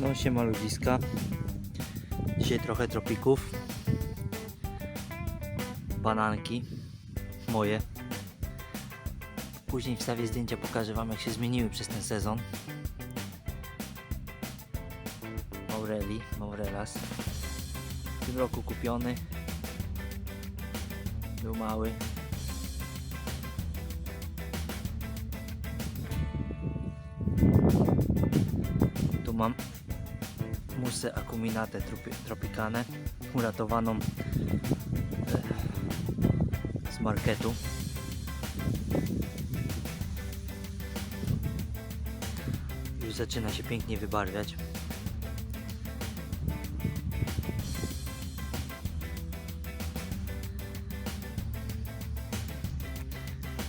No siema ludziska. Dzisiaj trochę tropików. Bananki. Moje. Później wstawię zdjęcia, pokażę wam jak się zmieniły przez ten sezon. Maureli, Maurelas. W tym roku kupiony. Był mały. Mam musę acuminate tropi- tropicane uratowaną e, z marketu. Już zaczyna się pięknie wybarwiać.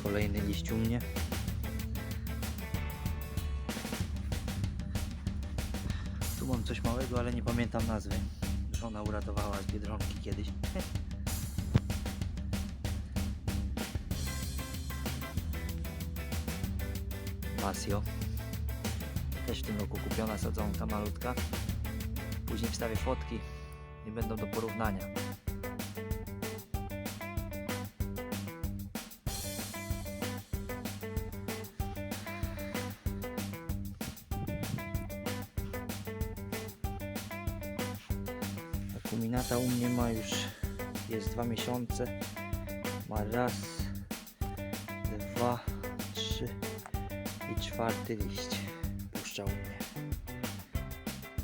Kolejny liść u mnie. Mam coś małego, ale nie pamiętam nazwy. Żona uratowała z Biedronki kiedyś. Masio. Też w tym roku kupiona, sadzonka malutka. Później wstawię fotki i będą do porównania. Akuminata u mnie ma już jest dwa miesiące. Ma raz, dwa, trzy i czwarty liść. Puszcza u mnie.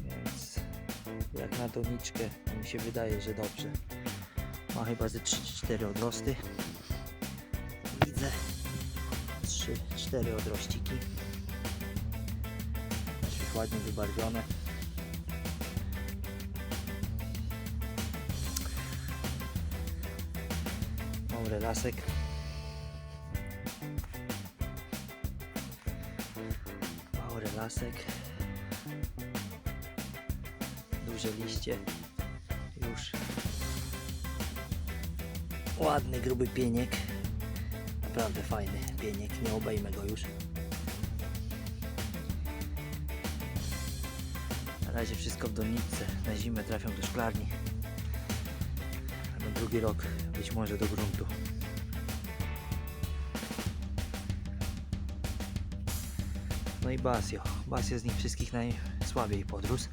Więc jak na doniczkę mi się wydaje, że dobrze. Ma chyba ze 3-4 odrosty. Widzę 3-4 odrościki. Dość ładnie wybarwione. Mały lasek. Mały lasek. Duże liście. Już. Ładny, gruby pieniek. Naprawdę fajny pieniek. Nie obejmę go już. Na razie wszystko w doniczce. Na zimę trafią do szklarni. Drugi rok być może do gruntu. No i Basio. Basio z nich wszystkich najsłabiej podrósł.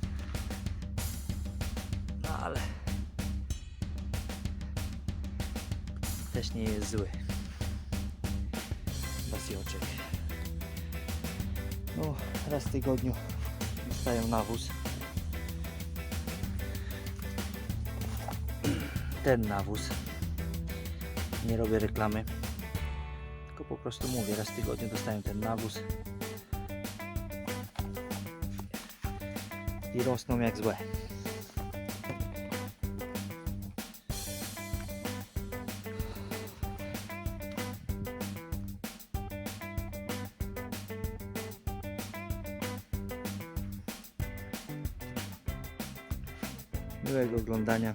No ale też nie jest zły. Basioczek. No, raz w tygodniu dostają nawóz. Ten nawóz. Nie robię reklamy. Tylko po prostu mówię, raz w tygodniu dostają ten nawóz. I rosną jak złe. Miłego oglądania.